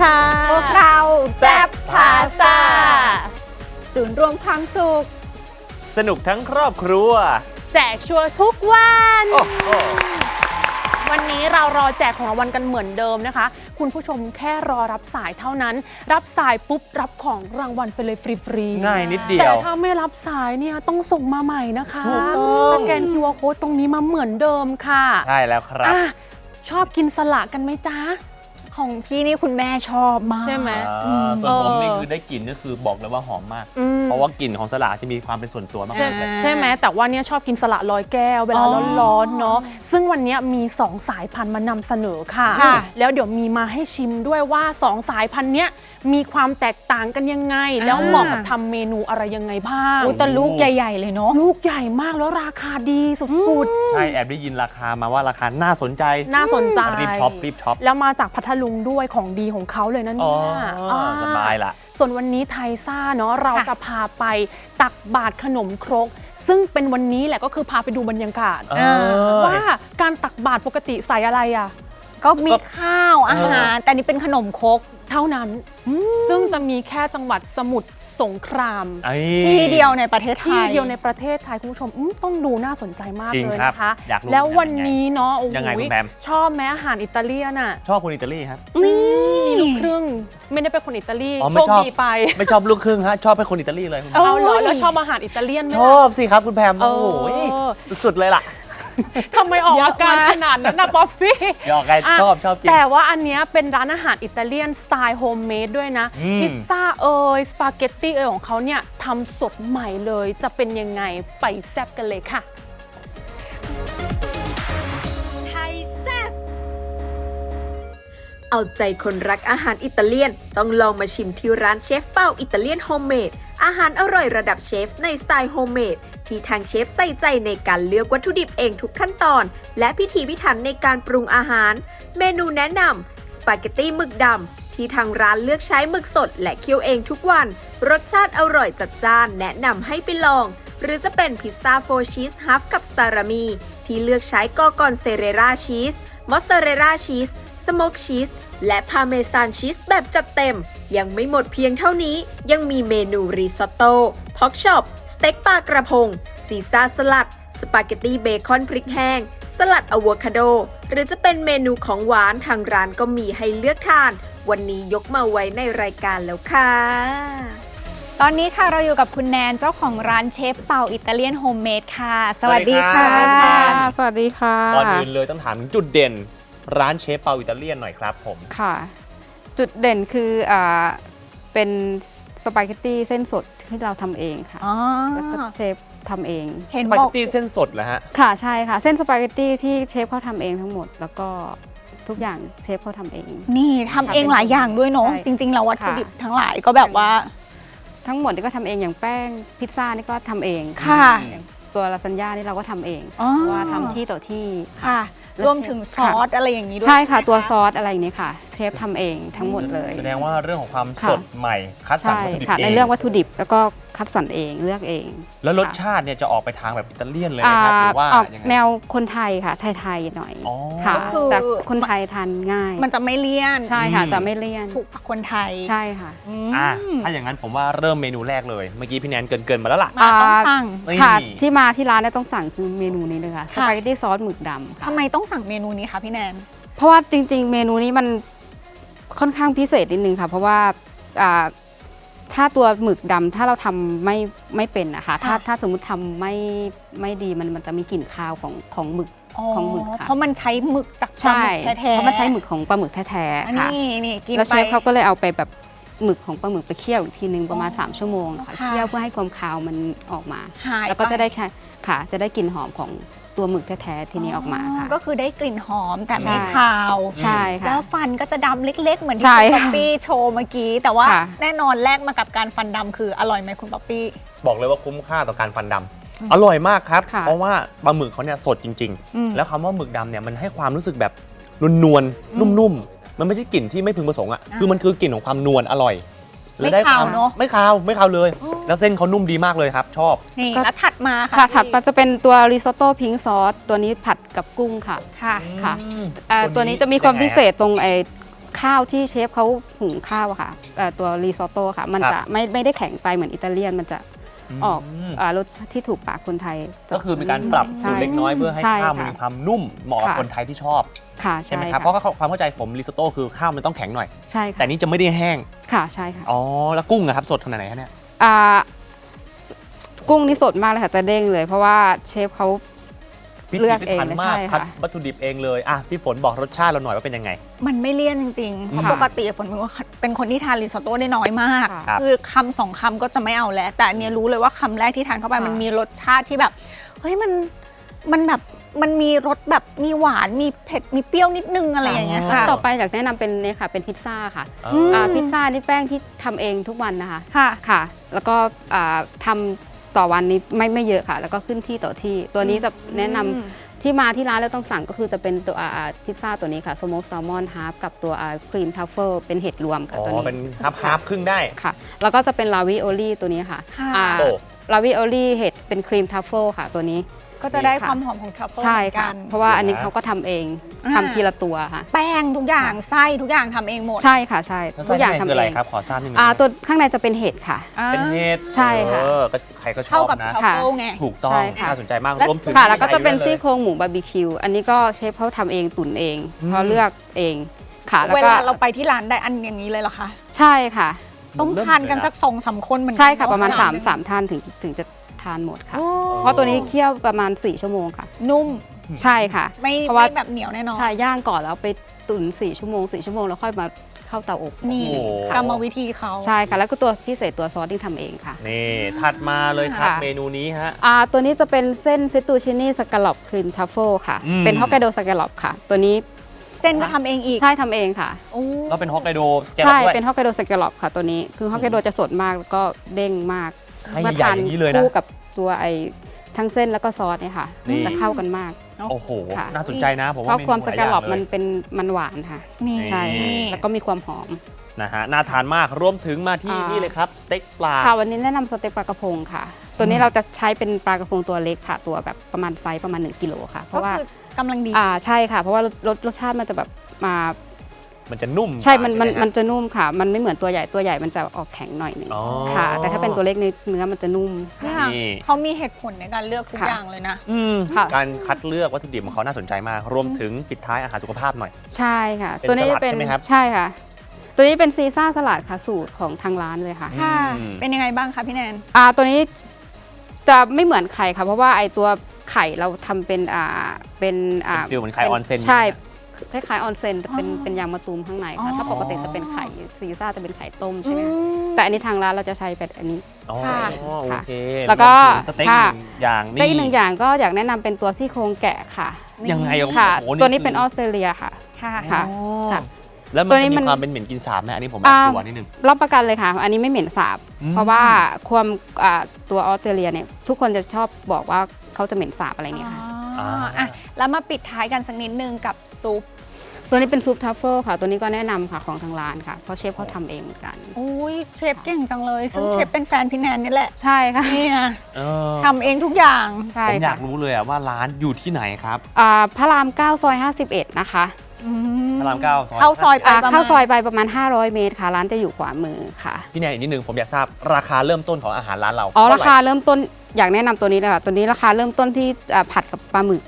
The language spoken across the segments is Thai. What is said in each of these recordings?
ครับสวัสดีค่ะ พวกเราแซบพาซาศูนย์รวมความสุข สนุกทั้งครอบครัว แจกชัวร์ทุกวัน โอ้โหวันนี้เรารอแจกของรางวัลกันเหมือนเดิมนะคะ คุณผู้ชมแค่รอรับสายเท่านั้น รับสายปุ๊บรับของรางวัลไปเลยฟรีๆ ง่ายนิดเดีแต่ยวถ้าไม่รับสายเนี่ยต้องส่งมาใหม่นะคะถูกต้อง สแกน QR code ตรงนี้มาเหมือนเดิมค่ะใช่แล้วครับ อะชอบกินสละกันไหมจ๊ะ ของพี่นี่คุณแม่ชอบมาก ใช่ไหม อ่าส่วนผมเออนี่คือได้กลิ่นก็คือบอกเลยว่าหอมมาก อืม เพราะว่ากลิ่นของสลาจะมีความเป็นส่วนตัวมากใช่ เลย ใช่ไหมแต่ว่าเนี่ยชอบกินสละลอยแก้วเวลาอ๋อร้อนๆเนาะซึ่งวันเนี้ยมี 2 สายพันธุ์มานำเสนอค่ะ ค่ะ แล้วเดี๋ยวมีมาให้ชิมด้วยว่า 2 สายพันธุ์เนี้ยมีความแตกต่างกันยังไง แล้วเหมาะกับทำเมนูอะไรยังไงบ้าง อุ๊ยแต่ลูกใหญ่ ๆ เลยเนาะ ลูกใหญ่มากแล้วราคาดีสุดใช่แอบได้ยินราคามาว่าราคาน่าสนใจ ๆ น่าสนใจรีบช็อปรีบช็อป แล้วมาจากพัทลุงด้วยของดีของเขาเลยนะอ๋อเนี่ยสบายละ ส่วนวันนี้ไทยซ่าเนาะเราค่ะจะพาไปตักบาตรขนมครกซึ่งเป็นวันนี้แหละก็คือพาไปดูบรรยากาศเออว่าการตักบาตรปกติใส่อะไรอะ ก็มีข้าวอาหาร แต่นี่เป็นขนมครกเท่านั้น ซึ่งจะมีแค่จังหวัดสมุทร สงคราม ไอ้ที่เดียวในประเทศไทย ที่เดียวในประเทศไทยคุณผู้ชมอืมต้องดูน่าสนใจมากจริงเลยครับนะคะ อยากรู้แล้ววันยังไงนี้เนาะโอ้โหยังไงคุณแพม ชอบแม้อาหารอิตาเลียนอะชอบคนอิตาลีครับ นี่ลูกครึ่งไม่ได้เป็นคนอิตาลีอ๋อโชไม่คชอบ ดีไปไม่ชอบลูกครึ่งฮะชอบให้คนอิตาลีเลยคุณเอาเหรอแล้วชอบอาหารอิตาเลียนไหมชล่ะ อบสิครับคุณแพมเอโอ้อโหสุดเลยล่ะ ทำไมออกอาการขนาดนั้นนะป๊อปปี้หยอกไงอะชอบชอบจริง แต่ว่าอันเนี้ยเป็นร้านอาหารอิตาเลียนสไตล์โฮมเมดด้วยนะ อืม พิซซ่าเอยสปาเกตตี้เอยของเขาเนี่ยทำสดใหม่เลยจะเป็นยังไงไปแซ่บกันเลยค่ะ ไทยแซ่บเอาใจคนรักอาหารอิตาเลียน ต้องลองมาชิมที่ร้านเชฟเป้าอิตาเลียนโฮมเมดอาหารอร่อยระดับเชฟในสไตล์โฮมเมด ที่ทางเชฟใส่ใจในการเลือกวัตถุดิบเองทุกขั้นตอน และพิถีพิถันในการปรุงอาหาร เมนูแนะนำสปาเกตตี้หมึกดำที่ทางร้านเลือกใช้หมึกสดและเคี่ยวเองทุกวัน รสชาติอร่อยจัดจ้านแนะนำให้ไปลอง หรือจะเป็นพิซซ่าโฟชีสฮัฟกับซารามี ที่เลือกใช้กอกอนเซเรราชีสมอสซาเรลล่าชีสสโมกชีสและพาเมซานชีสแบบจัดเต็ม ยังไม่หมดเพียงเท่านี้ยังมีเมนูริซอตโต้พ็อกช็อป เต็กปลากระพงซีซ่าสลัด สปาเกตตี้เบคอนพริกแห้ง สลัดอะโวคาโด หรือจะเป็นเมนูของหวานทางร้านก็มีให้เลือกทาน วันนี้ยกมาไว้ในรายการแล้วค่ะ ตอนนี้ค่ะเราอยู่กับคุณแนนเจ้าของร้านเชฟเป่าอิตาเลียนโฮมเมดค่ะ สวัสดีค่ะ สวัสดีครับสวัสดีค่ะ ก่อนอื่นเลยต้องถามถึงจุดเด่น ร้านเชฟเปาอิตาเลียนหน่อยครับผม ค่ะ จุดเด่นคืออ่าเป็น สปาเกตตี้เส้นสดที่เราทำเองค่ะ อ๋อแล้วก็เชฟทำเอง เห็นสปาบเกอกตตี้เส้นสดเหรอฮะ ค่ะใช่ค่ะ เส้นสปาเกตตี้ที่เชฟเขาทำเองทั้งหมด แล้วก็ทุกอย่างเชฟเขาทำเอง นี่ทำเองหลายอย่างด้วยเนาะใช่จริงๆแล้ววัตถุค่ะดิบทั้งหลายก็แบบว่า ทั้งหมดนี่ก็ทำเองอย่างแป้งพิซซ่านี่ก็ทำเองค่ะอย่างตัวลาซานญ่านี่เราก็ทำเองอ๋อ เพราะว่าทำที่ต่อที่ ค่ะแล้ว รวมถึงซค่ะอสอะไรอย่างนี้ด้วยใช่ค่ะไหมตัวซอสอะไรอย่างนี้ค่ะ เชฟทำเองทั้งหมดเลย แสดงว่าเรื่องของความค่ะสดใหม่คัดสรรใช่วัตถุดิบค่ะเอในงเรื่องวัตถุดิบแล้วก็ คัดสรรเองเลือกเอง แล้วรสชาติเนี่ยจะออกไปทางแบบอิตาเลียนเลยไหมครับหรือว่าออกยังไง แนวคนไทยค่ะ ไทยๆหน่อยอ๋อ ค่ะก็คือ แต่คนไทยทานง่ายมันจะไม่เลี่ยนใช่ค่ะอืมจะไม่เลี่ยนถูกปากคนไทยใช่ค่ะอืมอะถ้าอย่างนั้นผมว่าเริ่มเมนูแรกเลย เมื่อกี้พี่แนนเกรินๆมาแล้วล่ะ มาต้องสั่งนี่ ค่ะที่มาที่ร้านเนี่ยต้องสั่งคือเมนูนี้เลยค่ะสค่ะปาเกตตี้ซอสหมึกดำค่ะ ทำไมต้องสั่งเมนูนี้คะพี่แนน เพราะว่าจริงๆ เมนูนี้มันค่อนข้างพิเศษนิดนึงค่ะ เพราะว่าอ่า ถ้าตัวหมึกดำถ้าเราทำไม่ไม่เป็นนะคะถ้าค่ะถ้าสมมุติทำไม่ไม่ดีมันมันจะมีกลิ่นคาวของของหมึกของหมึกค่ะเพราะมันใช้หมึกจากปลาใช่หมึกแท้ๆเพราะมันใช้หมึกของปลาหมึกแท้อันๆค่ะนี้นี่กินแล้วเชไปฟเขาก็เลยเอาไปแบบหมึกของปลาหมึกไปเคี่ยวอีกทีนึงประมาณอ๋อ3ชั่วโมงค่ะค่ะเคี่ยวเพื่อให้ความคาวมันออกมาหายแล้วก็ปจะได้ใช้ค่ะจะได้กลิ่นหอมของ ตัวหมึกแท้ๆทีนี้ออกมาค่ะ ก็คือได้กลิ่นหอมแต่ไม่ใช่คาวใช่ค่ะแล้วฟันก็จะดำเล็ก ๆ เหมือนใช่ที่คุณค่ะป๊อปปี้โชว์เมื่อกี้ แต่ว่าค่ะแน่นอนแลกมากับการฟันดำคืออร่อยไหมคุณป๊อปปี้ บอกเลยว่าคุ้มค่าต่อการฟันดำอร่อยมากครับค่ะเพราะว่าปลาหมึกเขาเนี่ยสดจริงอืมๆแล้วคำว่าหมึกดำเนี่ยมันให้ความรู้สึกแบบนวลๆนุ่มๆ มันไม่ใช่กลิ่นที่ไม่พึงประสงค์อะอะคือมันคือกลิ่นของความนวลอร่อย ไม่ได้คาววมเนอะ ไม่คาวไม่คาวเลย แล้วเส้นเขานุ่มดีมากเลยครับ ชอบ นี่ก็แล้วถัดมาค่ะค่ะถัดมาพี่จะเป็นตัวริซอตโต้พิงซอสตัวนี้ผัดกับกุ้งค่ะ ค่ะ ค่ะอืมอ่าตัตัววนี้นี้จะมีความยังไงพิเศษตรงไอ้ข้าวที่เชฟเขาหุงข้าวอะค่ะเอ่อตัวรีซอตโต้ค่ะ มันครับจะไม่ไม่ได้แข็งไปเหมือนอิตาเลียน มันจะ ออกมอ่ารสที่ถูกปากคนไทยก็คือมีการปรับสูตรเล็กน้อยเพื่อให้ใช่ข้าวมันค่ะมีความนุ่มเหมาะกับค่ะคนไทยที่ชอบค่ะใช่ใช่ไหมครับค่ะเพราะว่าความเข้าใจผมริซอตโต้คือข้าวมันต้องแข็งหน่อยใช่แต่ค่ะนี่จะไม่ได้แห้งค่ะใช่ค่ะอ๋อแล้วกุ้งนะครับสดขนาดไหนฮะเนี่ยอ่ากุ้งนี่สดมากเลยค่ะจะเด้งเลย เพราะว่าเชฟเขา พิเลืถีอกพิเองถันนะมากใช่คัดค่ะ วัตถุดิบเองเลยอะพี่ฝนบอกรสชาติเราหน่อยว่าเป็นยังไง มันไม่เลี่ยนจริงๆ เพราะค่ะปกติฝนเป็นว่าเป็นคนที่ทานริซอตโต้ได้น้อยมากค่ะครับคือคำสองคำก็จะไม่เอาแล้ว แต่อันเนี้ยรู้เลยว่าคำแรกที่ทานเข้าไปค่ะมันมีรสชาติที่แบบ เฮ้ยมันมันแบบมันมีรสแบบมีหวานมีเผ็ดมีเปรี้ยวนิดนึงอะไรอย่างเงี้ยค่ะ ต่อไปอยากแนะนำเป็นเนี่ยค่ะเป็นพิซซ่าค่ะอ๋อมอ่าพิซซ่านี่แป้งที่ทำเองทุกวันนะคะ ค่ะ ค่ะ แล้วก็อ่าทำ ต่อวันนี้ไม่ไม่เยอะค่ะ แล้วก็ขึ้นที่ต่อที่ ตัวนี้จะแนะนำอืมที่มาที่ร้านแล้วต้องสั่งก็คือจะเป็นตัวอ่าอ่าพิซซ่าตัวนี้ค่ะสโมกแซลมอนฮาร์ฟกับตัวครีมทัฟเฟิลเป็นเห็ดรวมค่ะอ๋ตัวอนี้เป็นฮับฮับครึ่งได้ ค่ะ แล้วก็จะเป็นลาวิโอลี่ตัวนี้ค่ะค่ะอ่าโอ้ลาวิโอลี่เห็ดเป็นครีมทัฟเฟิลค่ะตัวนี้ ก็จะได้ค่ะความหอมของทรัฟเฟิลใช่เหมือนค่ะ กันเพราะว่าอันนี้เดี๋ยวนะเขาก็ทำเองอ่าทำทีละตัวค่ะ แป้งทุกอย่างไส้ทุกอย่างทำเองหมดใช่ค่ะใช่แล้วทุไส้กอย่างในทำคืออะไรเองครับ ขอทราบนิดนึงอ่าตัวข้างในจะเป็นเห็ดค่ะ อ่าเป็นเห็ดใช่ค่ะ เออก็ใครก็ชเข้าอบกับนะ ทรัฟเฟิลไง ถูกต้อง ใช่ค่ะ น่าสนใจมาก และรวมถึงค่ะ แล้วก็จะเป็นไทยซี่ด้วยโครงหมูบาร์บีคิว อันนี้ก็เชฟเขาทำเองตุ๋นเองอืมเขาเลือกเองค่ะ แล้วเวก็ลาเราไปที่ร้านได้อันอย่างนี้เลยเหรอคะ ใช่ค่ะ ต้องทานกันสักสองสามคนเหมือนกัใช่ค่ะประมาณเน3ามสามท่านถึงถึงจะ ทานหมดค่ะ โอ้เพราะตัวนี้เคี่ยวประมาณ 4 ชั่วโมงค่ะ นุ่มใช่ค่ะ ไม่เพราะว่า ไม่แบบเหนียวแน่นอน ใช่ย่างก่อนแล้วไปตุ๋น4ชั่วโมง4ชั่วโมงแล้วค่อยมาเข้าเตาอบนี่โอ้โห กรรมวิธีเขา ใช่ค่ะ แล้วก็ตัวพิเศษตัวซอสที่ทำเองค่ะ นี่ถัดมาเลยครับค่ะ เมนูนี้ฮะ อ่าตัวนี้จะเป็นเส้นเฟตตูชินี่สกาลอปครีมทัฟเฟิลค่ะ อืม เป็นฮอกไกโดสกาลอปค่ะ ตัวนี้เส้นก็ทำเองอีกใช่ทำเองค่ะ โอ้แล้วเป็นฮอกไกโดสแกลใช่ด้วย เป็นฮอกไกโดสกาลอปค่ะตัวนี้คือฮอกไกโดจะสดมากแล้วก็เด้งมาก ให้เมื่อใหญ่ทานอย่างนี้เลยนะ คู่กับตัวไอ้ทั้งเส้นแล้วก็ซอสเนี่ยค่ะ นี่ จะเข้ากันมาก โอ้โห ค่ะ น่าสนใจนะ ผมเพว่าราะความเนูสหยกาลอปย่งมันเลยเป็นมันหวานค่ะ นี่ใช่นี่แล้วก็มีความหอม นะฮะ น่าทานมาก รวมถึงมาที่อ่านี่ นี่เลยครับ สเต็กปลา ค่ะวันนี้แนะนำสเต็กปลากระพงค่ะ ตัวนี้เราจะใช้เป็นปลากระพงตัวเล็กค่ะ ตัวแบบประมาณไซส์ประมาณ 1กิโลค่ะ เพก็ราะว่าคือกำลังดี อ่าใช่ค่ะ เพราะว่ารสรสรสชาติมันจะแบบมา มันจะนุ่มใช่ มันกว่ามันใช่ไหมันจะนุ่มค่ะ มันไม่เหมือนตัวใหญ่ตัวใหญ่มันจะออกแข็งหน่อยหนึงอ๋อค่ะ แต่ถ้าเป็นตัวเล็กเนื้อเนื้อมันจะนุ่ม เนี่ยนี่ เขามีเหตุผลในการเลือกทุกค่ะ อย่างเลยนะ อืมค่ะ การคัดเลือกวัตถุดิบของเขาน่าสนใจมาก รวมถึงปิดท้ายอาหารสุขภาพหน่อย ใช่ค่ะ เป็นตัวนี้สลัจะดเป็นใช่ไหมครับ ใช่ค่ะ ตัวนี้เป็นซีซ่าสลัดค่ะสูตรของทางร้านเลยค่ะ ค่ะ อืม เป็นยังไงบ้างคะพี่แนน อ่าตัวนี้จะไม่เหมือนไข่ค่ะ เพราะว่าไอตัวไข่เราทำเป็นอ่าเป็นอ่าเป็นฟิลเหมือนไข่ออนเซ็นใช่ใช่ไหม คล้ายๆออนเซ็นแต่เป็นอ๋อเป็นยางมะตูมข้างในอ๋ค่ะอถ้าปกติจะเป็นไข่ซีซ่าจะเป็นไข่ต้มใช่อืไหมคะมแต่อันนี้ทางร้านเราจะใช้เป็นอันนี้ อ๋อค่ะโอเคแล้วก็รมถึงสเต็กค่ะหนึ่งอย่างและนี่อีกหนึ่งอย่างก็อยากแนะนำเป็นตัวซี่โครงแกะค่ะยังไงอ่ค่ะ โอ้โหตัวนี้คืเป็นออสเตรเลียค่ะ ค่ะ ค่ะ อ๋อค่ะแล้วมันตัวนี้จะมัมีนความเป็นเหม็นกินสาบไหมอันนี้ผมแอบอ่า กลัวนิดนึง รับประกันเลยค่ะ อันนี้ไม่เหม็นสาบ อืม เพราะว่าความอ่าตัวออสเตรเลียเนี่ยทุกคนจะชอบบอกว่าเขาจะเหม็นสาบอะไรเงี้ยค่ะ อ๋ออะ แล้วมาปิดท้ายกันสักนิดนึงกับซุป ตัวนี้เป็นซุปทัฟเฟิลค่ะ ตัวนี้ก็แนะนำค่ะของทางร้านค่ะ เพราะเชฟเขาทำเองเหมือนกัน อุ้ยเชฟเก่งจังเลย ซึ่งเออ เชฟเป็นแฟนพี่แนนนี่แหละ ใช่ค่ะ เนี่ยเออทำเองทุกอย่าง ใช่ผมอยาค่ะกรู้เลยอะว่าร้านอยู่ที่ไหนครับอ่าพระราม9ซอย51 นะคะพระรามเก้าซอยเข้าซอย ไปอ่าประมาณ เข้าซอยไปประมาณ 500 เมตรค่ะ ร้านจะอยู่ขวามือค่ะ พี่แนนอีกนิดนึงผมอยากทราบราคาเริ่มต้นของอาหารร้านเราอ๋อเท่ราไหคาเริ่มต้นอยากแนะนำตัวนี้เลยค่ะ ตัวนี้ราคาเริ่มต้นที่อ่าผัดกับปลาหมึก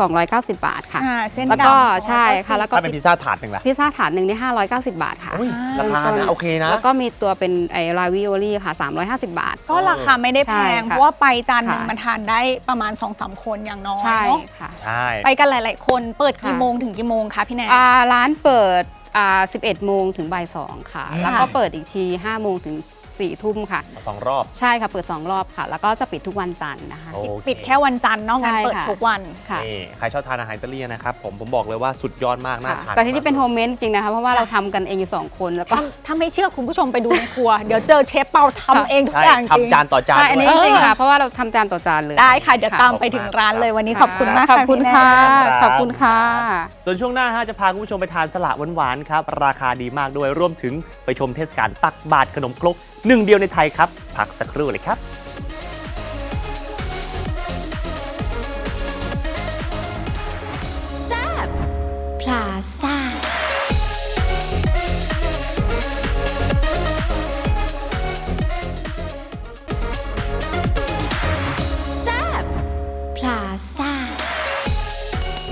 290 บาทค่ะ อ่าเส้นแล้วก็ดำใช่ค่ะแล้วก็ ถ้าเป็นพิซซ่าถาดหนึ่งล่ะพิซซ่าถาดหนึ่งนี่590 บาทค่ะ อุ้ยราคานะโอเคนะ แล้วก็มีตัวเป็นไอลาวิโอลี่ค่ะ 350 บาท ก็ราคาไม่ได้แพใช่งค่ะเพราะว่าไปจานหนึ่งค่ะ มันทานได้ประมาณ2อสคนอย่างน้อยใช่เนาะค่ะ ใช่ ไปกันหลาย ๆ คนเปิดกี่ค่ะ โมงถึงกี่โมงคะพี่แนน อ่าร้านเปิดอ่า11 โมงถึงบ่าย2ค่ะอืมแล้วก็เปิดอีกที 5 โมงถึง 4ทุ่มค่ะ สองรอบ ใช่ค่ะเปิด 2 รอบค่ะ แล้วก็จะปิดทุกวันจันทร์นะคะ โอเปิดแค่วันจันทร์นอกนั้นใช่เปิดค่ะ ทุกวัน ค่ะนี่ใครชอบทานอาหารอิตาเลียนนะครับผมผมบอกเลยว่าสุดยอดมากน่าค่ะทานแต่ที่นี่เป็นโฮมากมเมดจริงๆนะคะเพราะว่าเราทำกันเองอยู่2คนแล้วก็ ถ้าไม่เชื่อคุณผู้ชมไปดูในครัว เดี๋ยวเจอเชฟเปาทำเองทุกใช่อย่างจริง ทำจานต่อจานใช่อันนี้ด้วยจริงๆค่ะเพราะว่าเราทำจานต่อจานเลยได้ค่ะ เดี๋ยวตามไปถึงร้านเลยวันนี้ขอบคุณมากขอบคุณพี่แนค่ะนขอบคุณค่ะ ส่วนช่วงหน้าฮะจะพาคุณผู้ชมไปทานสละหวานๆครับ ราคาดีมากด้วยรวมถึงไปชมเทศกาลตักบาตรขนมครก หนึ่งเดียวในไทยครับ พักสักครู่เลยครับพลาซ่าแซบพลาซ่า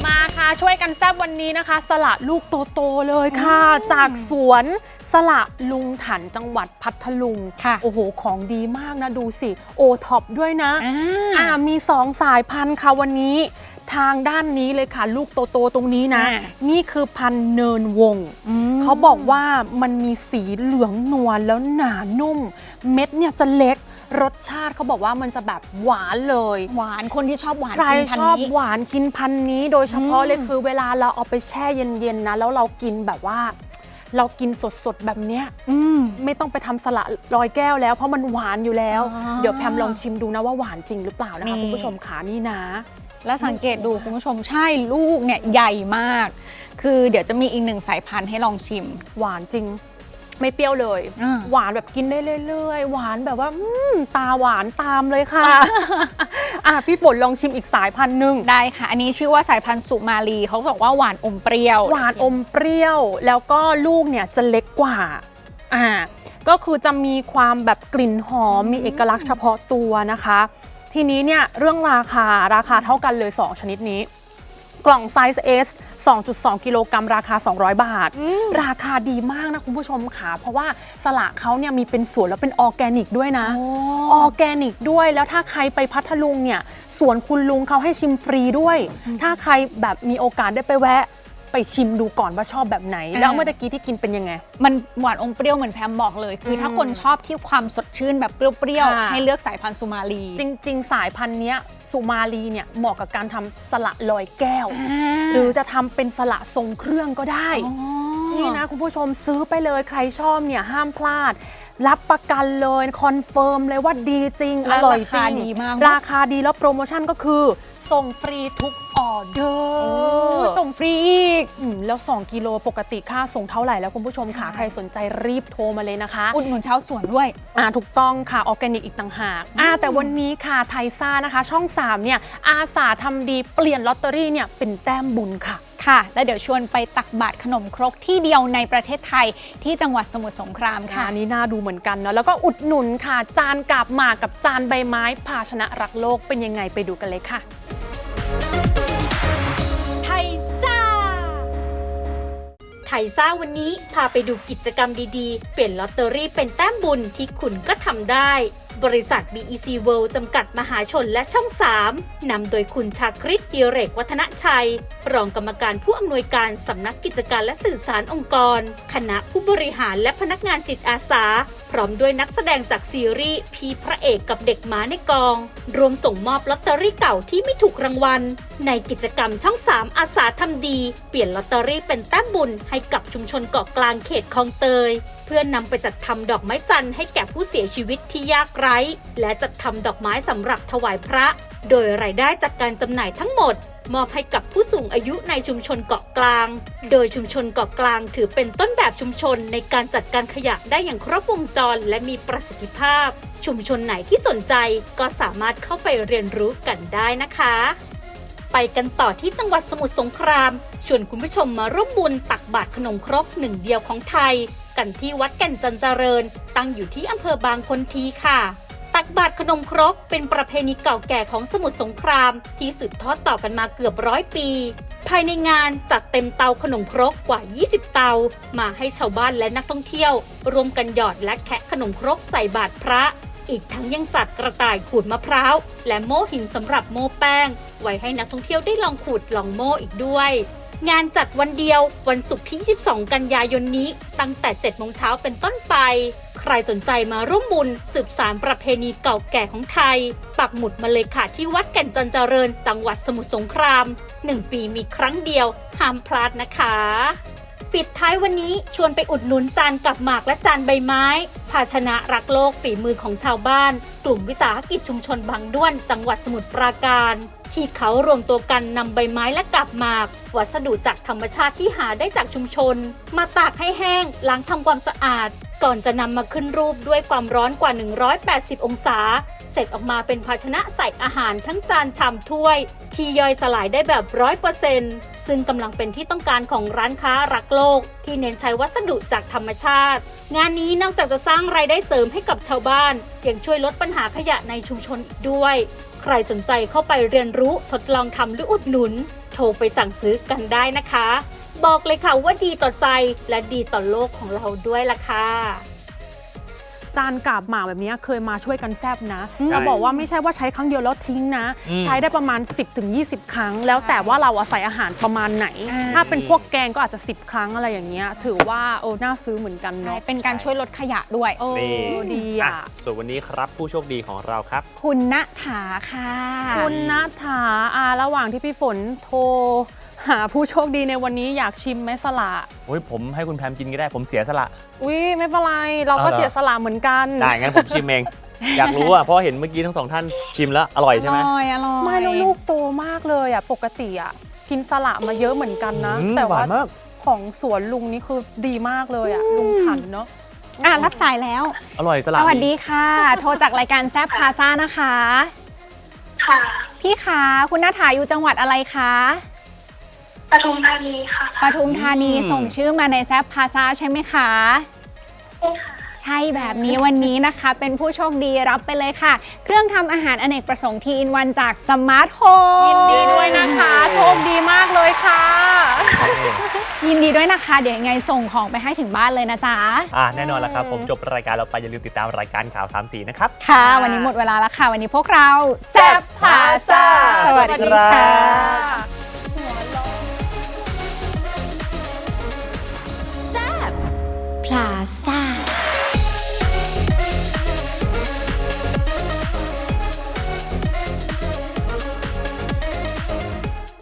มาค่ะช่วยกันแซบวันนี้นะคะ สละลูกโต ๆ เลยค่ะ จากสวน สละลุงถันจังหวัดพัทลุง ค่ะโอ้โห ของดีมากนะดูสิ โอท็อปด้วยนะอ่า อ่ามีสองสายพันธุ์ค่ะวันนี้ ทางด้านนี้เลยค่ะ ลูกโตๆตรงนี้นะ อ่า นี่คือพันธุ์เนินวง อืม เขาบอกว่ามันมีสีเหลืองนวลแล้วหนานุ่ม เม็ดเนี่ยจะเล็กรสชาติเขาบอกว่ามันจะแบบหวานเลย หวานคนที่ชอบหวานใครกินพันชอบนี้ หวานกินพันธุ์นี้ โดยเฉพาะอืม เลยคือเวลาเราเอาไปแช่เย็นๆนะ แล้วเรากินแบบว่า เรากินสดๆแบบเนี้ยอืมไม่ต้องไปทำสละลอยแก้วแล้ว เพราะมันหวานอยู่แล้วอ่าเดี๋ยวแพมลองชิมดูนะว่าหวานจริงหรือเปล่านะคะนี่ คุณผู้ชมขานี่นะ แล้วสังเกตดูคุณผู้ชมใช่ลูกเนี่ยใหญ่มาก คือเดี๋ยวจะมีอีกหนึ่งสายพันธุ์ให้ลองชิม หวานจริง ไม่เปรี้ยวเลย อ่า หวานแบบกินได้เรื่อยๆ หวานแบบว่าอืมตาหวานตามเลยค่ะ อะพี่ฝนลองชิมอีกสายพันธุ์หนึ่งได้ค่ะ อันนี้ชื่อว่าสายพันธุ์สุมาลีเขาบอกว่าหวานอมเปรี้ยว หวานอมเปรี้ยว แล้วก็ลูกเนี่ยจะเล็กกว่าอ่าก็คือจะมีความแบบกลิ่นหอมมีเอกลักษณ์เฉพาะตัวนะคะ ทีนี้เนี่ยเรื่องราคาราคาเท่ากันเลย 2 ชนิดนี้ กล่องไซส์ S 2.2 กิโลกรัมราคา 200 บาท ราคาดีมากนะคุณผู้ชมค่ะ เพราะว่าสละเขาเนี่ยมีเป็นสวนแล้วเป็นออร์แกนิกด้วยนะ ออร์แกนิกด้วยแล้วถ้าใครไปพัทลุงเนี่ยสวนคุณลุงเขาให้ชิมฟรีด้วย ถ้าใครแบบมีโอกาสได้ไปแวะไปชิมดูก่อนว่าชอบแบบไหนอ่าแล้วเมื่อตะกี้ที่กินเป็นยังไง มันหวานอมเปรี้ยวเหมือนแพมบอกเลย คืออมถ้าคนชอบที่ความสดชื่นแบบเปรี้ยวค่ะๆให้เลือกสายพันธุ์สุมาลี จริง ๆ สายพันธุ์เนี้ย สุมาลีเนี่ยเหมาะกับการทำสละลอยแก้วอ่าหรือจะทำเป็นสละทรงเครื่องก็ได้อ๋อนี่นะคุณผู้ชมซื้อไปเลยใครชอบเนี่ยห้ามพลาด รับประกันเลยคอนเฟิร์มเลยว่าดีจริงอและร่อยจริรางคาดีมากราคาดีแล้วโปรโมชั่นก็คือ ส่งฟรีทุก ออเดอโอ้ร์ส่งฟรีอีกอืมแล้ว 2 กิโลปกติค่าส่งเท่าไหร่แล้วคุณผู้ชมค่ะ ใครสนใจรีบโทรมาเลยนะคะ อุดหนุนชาวสวนด้วย อ่าถูกต้องค่ะ ออร์แกนิกอีกต่างหากอ่าแต่วันนี้ค่ะไทยซ่านะคะ ช่อง 3 เนี่ย อาสาทำดีเปลี่ยนลอตเตอรี่เนี่ย เป็นแต้มบุญค่ะ ค่ะ แล้วเดี๋ยวชวนไปตักบาตรขนมครกที่เดียวในประเทศไทยที่จังหวัดสมุทรสงครามค่ะ ค่ะอันนี้น่าดูเหมือนกันเนาะแล้วก็อุดหนุนค่ะ จานกาบหมากกับจานใบไม้ ภาชนะรักโลกเป็นยังไงไปดูกันเลยค่ะ ไทยซ่าวันนี้ พาไปดูกิจกรรมดีๆ เปลี่ยนลอตเตอรี่เป็นแต้มบุญที่คุณก็ทำได้ บริษัท BEC World จำกัดมหาชนและช่อง 3 นำโดยคุณชาคริตดิเรกวัฒนชัย รองกรรมการผู้อำนวยการสำนักกิจการและสื่อสารองค์กร คณะผู้บริหารและพนักงานจิตอาสา พร้อมด้วยนักแสดงจากซีรีส์ พีพระเอกกับเด็กหมาในกอง รวมส่งมอบลอตเตอรี่เก่าที่ไม่ถูกรางวัล ในกิจกรรมช่อง 3 อาสาทำดี เปลี่ยนลอตเตอรี่เป็นแต้มบุญให้กับชุมชนเกาะกลางเขตคลองเตย พื่อนนำไปจัดทำดอกไม้จันทร์ให้แก่ผู้เสียชีวิตที่ยากไร้ และจัดทำดอกไม้สำหรับถวายพระ โดยรายได้จากการจำหน่ายทั้งหมด มอบให้กับผู้สูงอายุในชุมชนเกาะกลาง โดยชุมชนเกาะกลางถือเป็นต้นแบบชุมชนในการจัดการขยะได้อย่างครบวงจรและมีประสิทธิภาพ ชุมชนไหนที่สนใจก็สามารถเข้าไปเรียนรู้กันได้นะคะไปกันต่อที่จังหวัดสมุทรสงคราม ชวนคุณผู้ชมมาร่วมบุญตักบาตรขนมครกหนึ่งเดียวของไทย กันที่วัดแก่นจันเจริญ ตั้งอยู่ที่อำเภอบางคนทีค่ะ ตักบาตรขนมครกเป็นประเพณีเก่าแก่ของสมุทรสงคราม ที่สืบทอดต่อกันมาเกือบร้อยปี ภายในงานจัดเต็มเตาขนมครกกว่า 20 เตา มาให้ชาวบ้านและนักท่องเที่ยว รวมกันหยอดและแคะขนมครกใส่บาตรพระอีกทั้งยังจัดกระต่ายขูดมะพร้าว และโม่หินสำหรับโม่แป้ง ไว้ให้นักท่องเที่ยวได้ลองขูดลองโม่อีกด้วย งานจัดวันเดียววันศุกร์ที่ 22 กันยายนนี้ ตั้งแต่ 7 โมงเช้าเป็นต้นไป ใครสนใจมาร่วมบุญ สืบสารประเพณีเก่าแก่ของไทย ปักหมุดมาเลยค่ะที่วัดแก่นจันเจริญ จังหวัดสมุทรสงคราม 1 ปีมีครั้งเดียว ห้ามพลาดนะคะ ปิดท้ายวันนี้ชวนไปอุดหนุนจานกับหมากและจานใบไม้ ภาชนะรักโลกฝีมือของชาวบ้าน กลุ่มวิสาหกิจชุมชนบางด้วน จังหวัดสมุทรปราการ ที่เขารวมตัวกันนำใบไม้และกับหมาก วัสดุจากธรรมชาติที่หาได้จากชุมชน มาตากให้แห้งล้างทำความสะอาด ก่อนจะนำมาขึ้นรูปด้วยความร้อนกว่า 180 องศา เสร็จออกมาเป็นภาชนะใส่อาหารทั้งจานชามถ้วย ที่ย่อยสลายได้แบบร้อยเปอร์เซ็นต์ซึ่งกำลังเป็นที่ต้องการของร้านค้ารักโลก ที่เน้นใช้วัสดุจากธรรมชาติ งานนี้นอกจากจะสร้างรายได้เสริมให้กับชาวบ้าน ยังช่วยลดปัญหาขยะในชุมชนอีกด้วย ใครสนใจเข้าไปเรียนรู้ทดลองทำหรืออุดหนุน โทรไปสั่งซื้อกันได้นะคะ บอกเลยค่ะว่าดีต่อใจและดีต่อโลกของเราด้วยล่ะค่ะจานกาบหมากแบบนี้เคยมาช่วยกันแซบนะใช่จะบอกว่าไม่ใช่ว่าใช้ครั้งเดียวแล้วทิ้งนะอืมใช้ได้ประมาณ 10-20 ครั้ง แล้วแต่ว่าเราอะใส่อาหารประมาณไหนอ่าถ้าเป็นพวกแกงก็อาจจะ 10 ครั้งอะไรอย่างเงี้ยถือว่าโอ้น่าซื้อเหมือนกันใช่เนาะเป็นการช่วยลดขยะด้วยโอ้นี่ดีอะส่วนวันนี้ครับผู้โชคดีของเราครับ คุณณถาค่ะ คุณนัทธาอาระหว่างที่พี่ฝนโทร หาผู้โชคดีในวันนี้อยากชิมไหมสละโอ้ยผมให้คุณแพมกินก็ได้ผมเสียสละ อุ้ยไม่เป็นไรเราก็เอาเหรอ เสียสละเหมือนกันได้งั้นผมชิมเอง อยากรู้อะเพราะเห็นเมื่อกี้ทั้งสองท่านชิมแล้วอร่อยใช่ไหม อร่อยอร่อยไม่แล้วลูกโตมากเลยอะปกติอะกินสละมาเยอะเหมือนกันนะ อืมแต่หวาว่านมาก ของสวนลุงนี่คือดีมากเลยอะลุงขันเนาะอะรับสายแล้ว อร่อยสลัสดวัสดีค่ะ โทรจากรายการแซฟพาซ่านะคะ ค่ะ พี่ขาคุณณถาอยู่จังหวัดอะไรคะ ปทุมธานีค่ะปทุมธานีส่งชื่อมาในแซฟพาซ่าใช่ไหมคะ ใช่ค่ะ ใช่แบบนี้วันนี้นะคะ เป็นผู้โชคดีรับไปเลยค่ะ เครื่องทำอาหารอเนกประสงค์ทีอินวันจากสมาร์ทโฮมยินดีด้วยนะคะ โชคดีมากเลยค่ะ ยินดีด้วยนะคะ เดี๋ยวยังไงส่งของไปให้ถึงบ้านเลยนะจ๊ะ อ่าแน่นอนแล้วครับ ผมจบรายการเราไปอย่าลืมติดตามรายการข่าวสามสีนะครับ ค่ะ วันนี้หมดเวลาแล้วค่ะ วันนี้พวกเราแซฟพาซ่าสวัสดีค่ะพลา 拉萨。